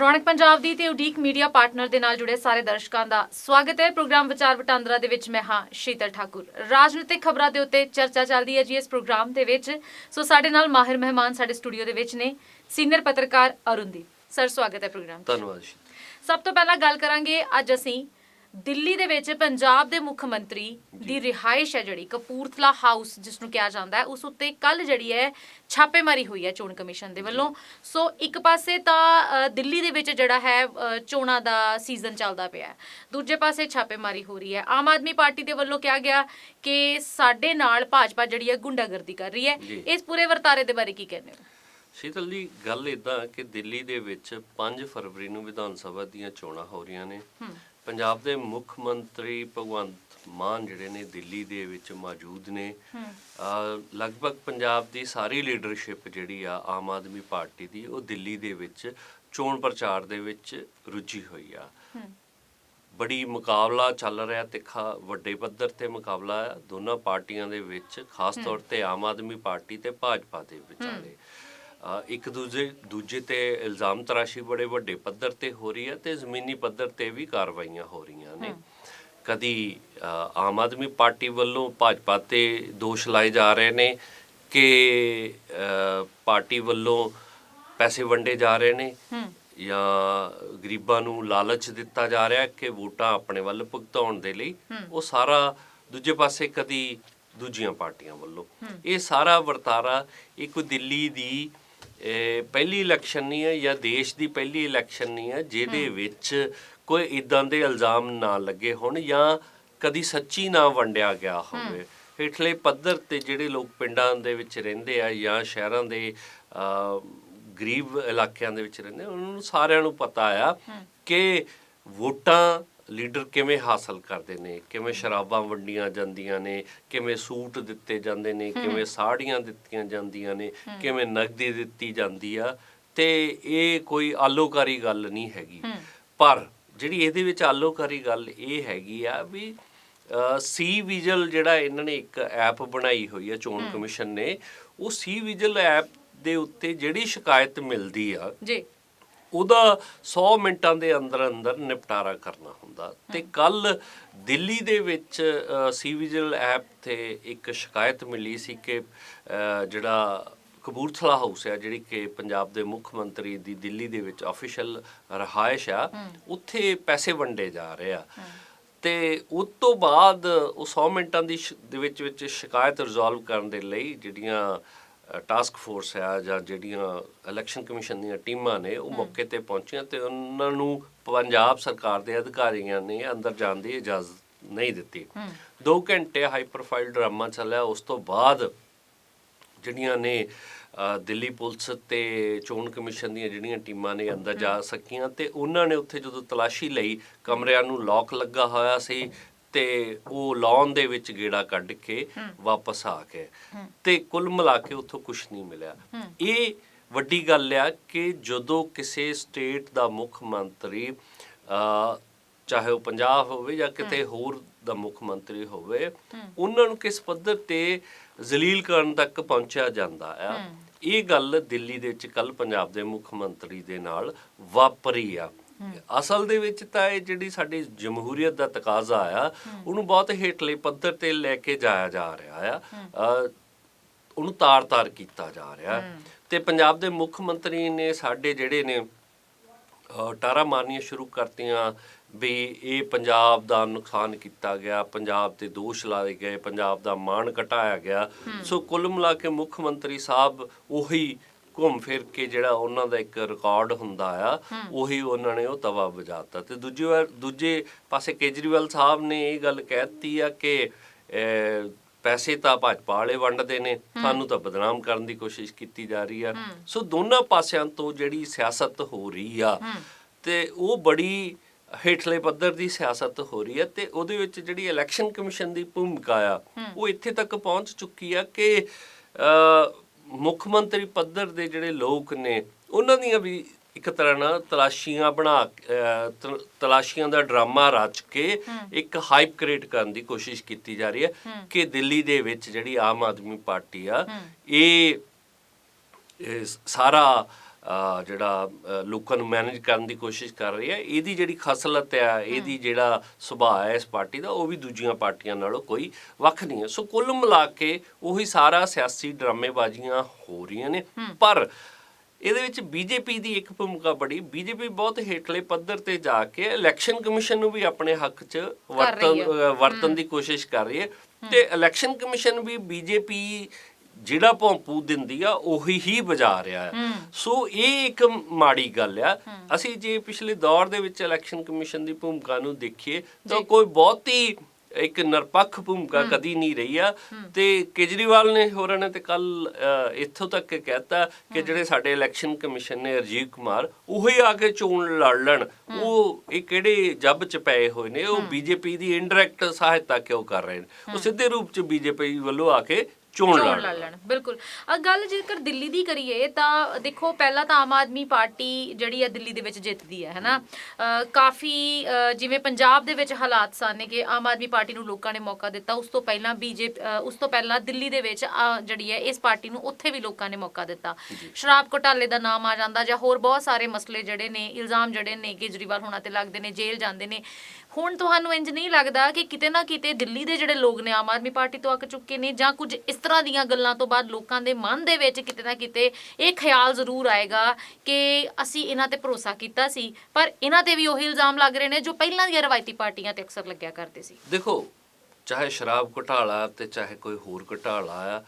ਰੌਣਕ ਪੰਜਾਬ ਦੀ ਤੇ ਉਡੀਕ ਮੀਡੀਆ ਪਾਰਟਨਰ ਦੇ ਨਾਲ ਜੁੜੇ ਸਾਰੇ ਦਰਸ਼ਕਾਂ ਦਾ ਸਵਾਗਤ ਹੈ। ਪ੍ਰੋਗਰਾਮ ਵਿਚਾਰ ਵਟਾਂਦਰਾ ਦੇ ਵਿੱਚ ਮੈਂ ਹਾਂ ਸ਼ੀਤਲ ਠਾਕੁਰ। ਰਾਜਨੀਤਿਕ ਖਬਰਾਂ ਦੇ ਉੱਤੇ ਚਰਚਾ ਚੱਲਦੀ ਹੈ ਜੀ ਇਸ ਪ੍ਰੋਗਰਾਮ ਦੇ ਵਿੱਚ। ਸੋ ਸਾਡੇ ਨਾਲ ਮਾਹਿਰ ਮਹਿਮਾਨ ਸਾਡੇ ਸਟੂਡੀਓ ਦੇ ਵਿੱਚ ਨੇ ਸੀਨੀਅਰ ਪੱਤਰਕਾਰ ਅਰੁਣਦੀਪ ਸਰ ਸਵਾਗਤ ਹੈ ਪ੍ਰੋਗਰਾਮ 'ਚ। ਧੰਨਵਾਦ ਜੀ। ਸਭ ਤੋਂ ਪਹਿਲਾਂ ਗੱਲ ਕਰਾਂਗੇ ਅੱਜ ਅਸੀਂ ਦਿੱਲੀ ਦੇ ਵਿੱਚ ਪੰਜਾਬ ਦੇ ਮੁੱਖ ਮੰਤਰੀ ਦੀ ਰਿਹਾਇਸ਼ ਹੈ ਜਿਹੜੀ ਕਪੂਰਥਲਾ ਹਾਊਸ ਜਿਸ ਨੂੰ ਕਿਹਾ ਜਾਂਦਾ ਹੈ ਉਸ ਉੱਤੇ ਕੱਲ ਜਿਹੜੀ ਹੈ ਛਾਪੇਮਾਰੀ ਹੋਈ ਹੈ ਚੋਣ ਕਮਿਸ਼ਨ ਦੇ ਵੱਲੋਂ। ਸੋ ਇੱਕ ਪਾਸੇ ਤਾਂ ਦਿੱਲੀ ਦੇ ਵਿੱਚ ਜਿਹੜਾ ਹੈ ਚੋਣਾਂ ਦਾ ਸੀਜ਼ਨ ਚੱਲਦਾ ਪਿਆ ਹੈ। ਦੂਜੇ ਪਾਸੇ ਛਾਪੇਮਾਰੀ ਹੋ ਰਹੀ ਹੈ। ਆਮ ਆਦਮੀ ਪਾਰਟੀ ਦੇ ਵੱਲੋਂ ਕਿਹਾ ਗਿਆ ਕਿ ਸਾਡੇ ਨਾਲ ਭਾਜਪਾ ਜਿਹੜੀ ਹੈ ਗੁੰਡਾਗਰਦੀ ਕਰ ਰਹੀ ਹੈ। ਇਸ ਪੂਰੇ ਵਰਤਾਰੇ ਦੇ ਬਾਰੇ ਕੀ ਕਹਿੰਦੇ ਹੋ? ਸ਼ੀਤਲ ਜੀ ਗੱਲ ਇਦਾਂ ਕਿ ਦਿੱਲੀ ਦੇ ਵਿੱਚ 5 ਫਰਵਰੀ ਨੂੰ ਵਿਧਾਨ ਸਭਾ ਦੀਆਂ ਚੋਣਾਂ ਹੋ ਰਹੀਆਂ ਨੇ। ਹੂੰ। ਪੰਜਾਬ ਦੇ ਮੁੱਖ ਮੰਤਰੀ ਭਗਵੰਤ ਮਾਨ ਜਿਹੜੇ ਨੇ ਦਿੱਲੀ ਦੇ ਵਿੱਚ ਮੌਜੂਦ ਨੇ। ਲਗਭਗ ਪੰਜਾਬ ਦੀ ਸਾਰੀ ਲੀਡਰਸ਼ਿਪ ਜਿਹੜੀ ਆ ਆਮ ਆਦਮੀ ਪਾਰਟੀ ਦੀ ਉਹ ਦਿੱਲੀ ਦੇ ਵਿੱਚ ਚੋਣ ਪ੍ਰਚਾਰ ਦੇ ਵਿੱਚ ਰੁੱਝੀ ਹੋਈ ਆ। ਬੜੀ ਮੁਕਾਬਲਾ ਚੱਲ ਰਿਹਾ ਤਿੱਖਾ ਵੱਡੇ ਪੱਧਰ ਤੇ ਮੁਕਾਬਲਾ ਦੋਨਾਂ ਪਾਰਟੀਆਂ ਦੇ ਵਿੱਚ ਖਾਸ ਤੌਰ ਤੇ ਆਮ ਆਦਮੀ ਪਾਰਟੀ ਤੇ ਭਾਜਪਾ ਦੇ ਵਿਚਾਲੇ ਇੱਕ ਦੂਜੇ ਦੂਜੇ ਤੇ ਇਲਜ਼ਾਮ ਤਰਾਸ਼ੀ ਬੜੇ ਵੱਡੇ ਪੱਧਰ ਤੇ ਹੋ ਰਹੀ ਹੈ ਤੇ ਜ਼ਮੀਨੀ ਪੱਧਰ ਤੇ ਵੀ ਕਾਰਵਾਈਆਂ ਹੋ ਰਹੀਆਂ ਨੇ। ਕਦੀ ਆਮ ਆਦਮੀ ਪਾਰਟੀ ਵੱਲੋਂ ਭਾਜਪਾ ਤੇ ਦੋਸ਼ ਲਾਏ ਜਾ ਰਹੇ ਨੇ ਕਿ ਪਾਰਟੀ ਵੱਲੋਂ ਪੈਸੇ ਵੰਡੇ ਜਾ ਰਹੇ ਨੇ ਜਾਂ ਗਰੀਬਾਂ ਨੂੰ ਲਾਲਚ ਦਿੱਤਾ ਜਾ ਰਿਹਾ ਕਿ ਵੋਟਾਂ ਆਪਣੇ ਵੱਲ ਭੁਗਤਾਉਣ ਦੇ ਲਈ। ਉਹ ਸਾਰਾ ਦੂਜੇ ਪਾਸੇ ਕਦੀ ਦੂਜੀਆਂ ਪਾਰਟੀਆਂ ਵੱਲੋਂ। ਇਹ ਸਾਰਾ ਵਰਤਾਰਾ ਇੱਕ ਦਿੱਲੀ ਦੀ ਅਹ, ਪਹਿਲੀ ਇਲੈਕਸ਼ਨ ਨਹੀਂ ਹੈ ਜਾਂ ਦੇਸ਼ ਦੀ ਪਹਿਲੀ ਇਲੈਕਸ਼ਨ ਨਹੀਂ ਹੈ ਜਿਹਦੇ ਵਿੱਚ ਕੋਈ ਇਦਾਂ ਦੇ ਇਲਜ਼ਾਮ ਨਾ ਲੱਗੇ ਹੋਣ ਜਾਂ ਕਦੀ ਸੱਚੀ ਨਾ ਵੰਡਿਆ ਗਿਆ ਹੋਵੇ। ਹੇਠਲੇ ਪੱਧਰ ਤੇ ਜਿਹੜੇ ਲੋਕ ਪਿੰਡਾਂ ਦੇ ਵਿੱਚ ਰਹਿੰਦੇ ਆ ਜਾਂ ਸ਼ਹਿਰਾਂ ਦੇ ਗਰੀਬ ਇਲਾਕਿਆਂ ਦੇ ਵਿੱਚ ਰਹਿੰਦੇ ਉਹਨਾਂ ਨੂੰ ਸਾਰਿਆਂ ਨੂੰ ਪਤਾ ਆ ਕਿ ਵੋਟਾਂ ਲੀਡਰ ਕਿਵੇਂ ਹਾਸਲ ਕਰਦੇ ਨੇ? ਕਿਵੇਂ ਸ਼ਰਾਬਾਂ ਵੰਡੀਆਂ ਜਾਂਦੀਆਂ ਨੇ? ਕਿਵੇਂ ਸੂਟ ਦਿੱਤੇ ਜਾਂਦੇ ਨੇ? ਕਿਵੇਂ ਸਾੜੀਆਂ ਦਿੱਤੀਆਂ ਜਾਂਦੀਆਂ ਨੇ? ਕਿਵੇਂ ਨਗਦੀ ਦਿੱਤੀ ਜਾਂਦੀ ਆ? ਤੇ ਇਹ ਕੋਈ ਆਲੋਕਾਰੀ ਗੱਲ ਨਹੀਂ ਹੈਗੀ। ਪਰ ਜਿਹੜੀ ਇਹਦੇ ਵਿੱਚ ਆਲੋਕਾਰੀ ਗੱਲ ਇਹ ਹੈਗੀ ਆ ਵੀ ਸੀ ਵਿਜਲ ਜਿਹੜਾ ਇਹਨਾਂ ਨੇ ਇੱਕ ਐਪ ਬਣਾਈ ਹੋਈ ਹੈ ਚੋਣ ਕਮਿਸ਼ਨ ਨੇ ਉਹ ਸੀ ਵਿਜਲ ਐਪ ਦੇ ਉੱਤੇ ਜਿਹੜੀ ਸ਼ਿਕਾਇਤ ਮਿਲਦੀ ਆ ਜੀ। ਉਹਦਾ 100 ਮਿੰਟਾਂ ਦੇ ਅੰਦਰ ਅੰਦਰ ਨਿਪਟਾਰਾ ਕਰਨਾ ਹੁੰਦਾ। ਤੇ ਕੱਲ ਦਿੱਲੀ ਦੇ ਵਿੱਚ ਸੀ ਵਿਜਲ ਐਪ ਤੇ ਇੱਕ ਸ਼ਿਕਾਇਤ ਮਿਲੀ ਸੀ ਕਿ ਜਿਹੜਾ ਕਪੂਰਥਲਾ ਹਾਊਸ ਹੈ ਜਿਹੜੀ ਕਿ ਪੰਜਾਬ ਦੇ ਮੁੱਖ ਮੰਤਰੀ ਦੀ ਦਿੱਲੀ ਦੇ ਵਿੱਚ ਆਫੀਸ਼ੀਅਲ ਰਹਾਇਸ਼ ਆ ਉੱਥੇ ਪੈਸੇ ਵੰਡੇ ਜਾ ਰਹੇ ਆ। ਤੇ ਉਸ ਤੋਂ ਬਾਅਦ ਉਹ 100 ਮਿੰਟਾਂ ਦੀ ਦੇ ਵਿੱਚ ਵਿੱਚ ਸ਼ਿਕਾਇਤ ਰਿਜ਼ੋਲਵ ਕਰਨ ਦੇ ਲਈ ਜਿਹੜੀਆਂ ਟਾਸਕ ਫੋਰਸ ਆ ਜਾਂ ਜਿਹੜੀਆਂ ਇਲੈਕਸ਼ਨ ਕਮਿਸ਼ਨ ਦੀਆਂ ਟੀਮਾਂ ਨੇ ਉਹ ਮੌਕੇ ਤੇ ਪਹੁੰਚੀਆਂ ਤੇ ਉਹਨਾਂ ਨੂੰ ਪੰਜਾਬ ਸਰਕਾਰ ਦੇ ਅਧਿਕਾਰੀਆਂ ਨੇ ਅੰਦਰ ਜਾਣ ਦੀ ਇਜਾਜ਼ਤ ਨਹੀਂ ਦਿੱਤੀ। 2 ਘੰਟੇ ਹਾਈ ਪ੍ਰੋਫਾਈਲ ਡਰਾਮਾ ਚੱਲਿਆ ਉਸ ਤੋਂ ਬਾਅਦ ਜਿਹੜੀਆਂ ਨੇ ਦਿੱਲੀ ਪੁਲਿਸ ਤੇ ਚੋਣ ਕਮਿਸ਼ਨ ਦੀਆਂ ਜਿਹੜੀਆਂ ਟੀਮਾਂ ਨੇ ਅੰਦਰ ਜਾ ਸਕੀਆਂ ਤੇ ਉਹਨਾਂ ਨੇ ਉੱਥੇ ਜਦੋਂ ਤਲਾਸ਼ੀ ਲਈ ਕਮਰਿਆਂ ਨੂੰ ਲੌਕ ਲੱਗਾ ਹੋਇਆ ਸੀ ਤੇ ਉਹ ਲੌਨ ਦੇ ਵਿੱਚ ਗੇੜਾ ਕੱਢ ਕੇ ਵਾਪਸ ਆ ਗਏ ਤੇ ਕੁੱਲ ਮਿਲਾ ਕੇ ਉੱਥੋਂ ਕੁਝ ਨਹੀਂ ਮਿਲਿਆ। ਇਹ ਵੱਡੀ ਗੱਲ ਆ ਕਿ ਜਦੋਂ ਕਿਸੇ ਸਟੇਟ ਦਾ ਮੁੱਖ ਮੰਤਰੀ ਚਾਹੇ ਉਹ ਪੰਜਾਬ ਹੋਵੇ ਜਾਂ ਕਿਤੇ ਹੋਰ ਦਾ ਮੁੱਖ ਮੰਤਰੀ ਹੋਵੇ ਉਹਨਾਂ ਨੂੰ ਕਿਸ ਪੱਧਰ ਤੇ ਜ਼ਲੀਲ ਕਰਨ ਤੱਕ ਪਹੁੰਚਿਆ ਜਾਂਦਾ ਆ ਇਹ ਗੱਲ ਦਿੱਲੀ ਦੇ ਵਿੱਚ ਕੱਲ ਪੰਜਾਬ ਦੇ ਮੁੱਖ ਮੰਤਰੀ ਦੇ ਨਾਲ ਵਾਪਰੀ ਆ। ਅਸਲ ਦੇ ਵਿੱਚ ਤਾਂ ਇਹ ਜਿਹੜੀ ਸਾਡੀ ਜਮਹੂਰੀਅਤ ਦਾ ਤਕਾਜ਼ਾ ਆ ਉਹਨੂੰ ਬਹੁਤ ਹੇਠਲੇ ਪੱਧਰ ਤੇ ਲੈ ਕੇ ਜਾਇਆ ਜਾ ਰਿਹਾ ਆ। ਉਹਨੂੰ ਤਾਰ-ਤਾਰ ਕੀਤਾ ਜਾ ਰਿਹਾ। ਤੇ ਪੰਜਾਬ ਦੇ ਮੁੱਖ ਮੰਤਰੀ ਨੇ ਸਾਡੇ ਜਿਹੜੇ ਨੇ ਟਾਰਾ ਮਾਰਨੀਆਂ ਸ਼ੁਰੂ ਕਰਤੀਆਂ ਵੀ ਇਹ ਪੰਜਾਬ ਦਾ ਨੁਕਸਾਨ ਕੀਤਾ ਗਿਆ ਪੰਜਾਬ ਤੇ ਦੋਸ਼ ਲਾਏ ਗਏ ਪੰਜਾਬ ਦਾ ਮਾਣ ਘਟਾਇਆ ਗਿਆ। ਸੋ ਕੁੱਲ ਮਿਲਾ ਕੇ ਮੁੱਖ ਮੰਤਰੀ ਸਾਹਿਬ ਉਹੀ ਘੁੰਮ ਫਿਰ ਕੇ ਜਿਹੜਾ ਉਹਨਾਂ ਦਾ ਇੱਕ ਰਿਕਾਰਡ ਹੁੰਦਾ ਆ ਉਹੀ ਉਹਨਾਂ ਨੇ ਉਹ ਤਵਾ ਵਜਾਤਾ। ਤੇ ਦੂਜੀ ਵਾਰ ਦੂਜੇ ਪਾਸੇ ਕੇਜਰੀਵਾਲ ਸਾਹਿਬ ਨੇ ਇਹ ਗੱਲ ਕਹਿਤੀ ਆ ਕਿ ਪੈਸੇ ਤਾਂ ਭਾਜਪਾ ਵਾਲੇ ਵੰਡਦੇ ਨੇ ਸਾਨੂੰ ਤਾਂ ਬਦਨਾਮ ਕਰਨ ਦੀ ਕੋਸ਼ਿਸ਼ ਕੀਤੀ ਜਾ ਰਹੀ ਆ। ਸੋ ਦੋਨਾਂ ਪਾਸਿਆਂ ਤੋਂ ਜਿਹੜੀ ਸਿਆਸਤ ਹੋ ਰਹੀ ਆ ਤੇ ਉਹ ਬੜੀ ਹੇਠਲੇ ਪੱਧਰ ਦੀ ਸਿਆਸਤ ਹੋ ਰਹੀ ਹੈ ਤੇ ਉਹਦੇ ਵਿੱਚ ਜਿਹੜੀ ਇਲੈਕਸ਼ਨ ਕਮਿਸ਼ਨ ਦੀ ਭੂਮਿਕਾ ਆ ਉਹ ਇੱਥੇ ਤੱਕ ਪਹੁੰਚ ਚੁੱਕੀ ਆ ਕਿ ਮੁੱਖ ਮੰਤਰੀ ਪੱਧਰ ਦੇ ਜਿਹੜੇ ਲੋਕ ਨੇ ਉਹਨਾਂ ਦੀਆਂ ਵੀ ਇੱਕ ਤਰ੍ਹਾਂ ਨਾਲ ਤਲਾਸ਼ੀਆਂ ਬਣਾ ਤਲਾਸ਼ੀਆਂ ਦਾ ਡਰਾਮਾ ਰਚ ਕੇ ਇੱਕ ਹਾਈਪ ਕ੍ਰੀਏਟ ਕਰਨ ਦੀ ਕੋਸ਼ਿਸ਼ ਕੀਤੀ ਜਾ ਰਹੀ ਹੈ ਕਿ ਦਿੱਲੀ ਦੇ ਵਿੱਚ ਜਿਹੜੀ ਆਮ ਆਦਮੀ ਪਾਰਟੀ ਆ ਇਹ ਸਾਰਾ ਜਿਹੜਾ ਲੋਕਾਂ ਨੂੰ ਮੈਨੇਜ ਕਰਨ ਦੀ ਕੋਸ਼ਿਸ਼ ਕਰ ਰਹੀ ਹੈ ਇਹਦੀ ਜਿਹੜੀ ਖਸਲਤ ਹੈ ਇਹਦੀ ਜਿਹੜਾ ਸੁਭਾਅ ਹੈ ਇਸ ਪਾਰਟੀ ਦਾ ਉਹ ਵੀ ਦੂਜੀਆਂ ਪਾਰਟੀਆਂ ਨਾਲੋਂ ਕੋਈ ਵੱਖ ਨਹੀਂ ਹੈ। ਸੋ ਕੁੱਲ ਮਿਲਾ ਕੇ ਉਹੀ ਸਾਰਾ ਸਿਆਸੀ ਡਰਾਮੇਬਾਜ਼ੀਆਂ ਹੋ ਰਹੀਆਂ ਨੇ। ਪਰ ਇਹਦੇ ਵਿੱਚ ਬੀਜੇਪੀ ਦੀ ਇੱਕ ਭੂਮਿਕਾ ਬੜੀ ਬੀਜੇਪੀ ਬਹੁਤ ਹੇਠਲੇ ਪੱਧਰ ਤੇ ਜਾ ਕੇ ਇਲੈਕਸ਼ਨ ਕਮਿਸ਼ਨ ਨੂੰ ਵੀ ਆਪਣੇ ਹੱਕ 'ਚ ਵਰਤਨ ਵਰਤਨ ਦੀ ਕੋਸ਼ਿਸ਼ ਕਰ ਰਹੀ ਹੈ। ਤੇ ਇਲੈਕਸ਼ਨ ਕਮਿਸ਼ਨ ਵੀ ਬੀਜੇਪੀ ਜਿਹੜਾ ਭੌਂਪੂ ਦਿੰਦੀ ਆ ਉਹੀ ਹੀ ਬਜਾ ਰਿਹਾ ਹੈ। ਸੋ ਇਹ ਇੱਕ ਮਾੜੀ ਗੱਲ ਆ। ਅਸੀਂ ਜੇ ਪਿਛਲੇ ਦੌਰ ਦੇ ਵਿੱਚ ਇਲੈਕਸ਼ਨ ਕਮਿਸ਼ਨ ਦੀ ਭੂਮਿਕਾ ਨੂੰ ਦੇਖੀਏ ਤਾਂ ਕੋਈ ਬਹੁਤੀ ਇੱਕ ਨਿਰਪੱਖ ਭੂਮਿਕਾ ਕਦੀ ਨਹੀਂ ਰਹੀ ਆ। ਤੇ ਕੇਜਰੀਵਾਲ ਨੇ ਹੋਰਾਂ ਨੇ ਤੇ ਕੱਲ ਇੱਥੋਂ ਤੱਕ ਕਹਿਤਾ ਕਿ ਜਿਹੜੇ ਸਾਡੇ ਇਲੈਕਸ਼ਨ ਕਮਿਸ਼ਨ ਨੇ ਰਜੀਵ ਕੁਮਾਰ ਉਹੀ ਆ ਕੇ ਚੋਣ ਲੜ ਲੈਣ। ਉਹ ਇਹ ਕਿਹੜੇ ਜੱਬ ਚ ਪਏ ਹੋਏ ਨੇ ਉਹ ਬੀਜੇਪੀ ਦੀ ਇਨਡਾਇਰੈਕਟ ਸਹਾਇਤਾ ਕਿਉਂ ਕਰ ਰਹੇ ਨੇ? ਉਹ ਸਿੱਧੇ ਰੂਪ ਚ ਬੀਜੇਪੀ ਵੱਲੋਂ ਆ ਕੇ ਚੋਣ ਚੋਣ ਲੜ ਲੈਣ ਬਿਲਕੁਲ। ਅ ਗੱਲ ਜੇਕਰ ਦਿੱਲੀ ਦੀ ਕਰੀਏ ਤਾਂ ਦੇਖੋ ਪਹਿਲਾਂ ਤਾਂ ਆਮ ਆਦਮੀ ਪਾਰਟੀ ਜਿਹੜੀ ਹੈ ਦਿੱਲੀ ਦੇ ਵਿੱਚ ਜਿੱਤਦੀ ਹੈ ਹੈਨਾ? ਕਾਫੀ ਜਿਵੇਂ ਪੰਜਾਬ ਦੇ ਵਿੱਚ ਹਾਲਾਤ ਸਨ ਕਿ ਆਮ ਆਦਮੀ ਪਾਰਟੀ ਨੂੰ ਲੋਕਾਂ ਨੇ ਮੌਕਾ ਦਿੱਤਾ ਉਸ ਤੋਂ ਪਹਿਲਾਂ ਬੀਜੇਪੀ ਉਸ ਤੋਂ ਪਹਿਲਾਂ ਦਿੱਲੀ ਦੇ ਵਿੱਚ ਜਿਹੜੀ ਹੈ ਇਸ ਪਾਰਟੀ ਨੂੰ ਉੱਥੇ ਵੀ ਲੋਕਾਂ ਨੇ ਮੌਕਾ ਦਿੱਤਾ। ਸ਼ਰਾਬ ਘੁਟਾਲੇ ਦਾ ਨਾਮ ਆ ਜਾਂਦਾ ਜਾਂ ਹੋਰ ਬਹੁਤ ਸਾਰੇ ਮਸਲੇ ਜਿਹੜੇ ਨੇ ਇਲਜ਼ਾਮ ਜਿਹੜੇ ਨੇ ਕੇਜਰੀਵਾਲ ਹੋਣਾ ਤੇ ਲੱਗਦੇ ਨੇ ਜੇਲ੍ਹ ਜਾਂਦੇ ਨੇ। ਹੁਣ ਤੁਹਾਨੂੰ ਇੰਜ ਨਹੀਂ ਲੱਗਦਾ ਕਿ ਕਿਤੇ ਨਾ ਕਿਤੇ ਦਿੱਲੀ ਦੇ ਜਿਹੜੇ ਲੋਕ ਨੇ, ਆਮ ਆਦਮੀ ਪਾਰਟੀ ਤੋਂ ਅੱਕ ਚੁੱਕੇ ਨੇ ਜਾਂ ਕੁਝ ਇਸ ਤਰ੍ਹਾਂ ਦੀਆਂ ਗੱਲਾਂ ਤੋਂ ਬਾਅਦ ਲੋਕਾਂ ਦੇ ਮਨ ਦੇ ਵਿੱਚ ਕਿਤੇ ਨਾ ਕਿਤੇ ਇਹ ਖਿਆਲ ਜ਼ਰੂਰ ਆਏਗਾ ਕਿ ਅਸੀਂ ਇਹਨਾਂ ਤੇ ਭਰੋਸਾ ਕੀਤਾ ਸੀ, ਪਰ ਇਹਨਾਂ ਤੇ ਵੀ ਉਹੀ ਇਲਜ਼ਾਮ ਲੱਗ ਰਹੇ ਨੇ ਜੋ ਪਹਿਲਾਂ ਦੀਆਂ ਰਵਾਇਤੀ ਪਾਰਟੀਆਂ ਤੇ ਅਕਸਰ ਲੱਗਿਆ ਕਰਦੇ ਸੀ। ਦੇਖੋ, ਚਾਹੇ ਸ਼ਰਾਬ ਘੁਟਾਲਾ ਤੇ ਚਾਹੇ ਕੋਈ ਹੋਰ ਘੁਟਾਲਾ ਆ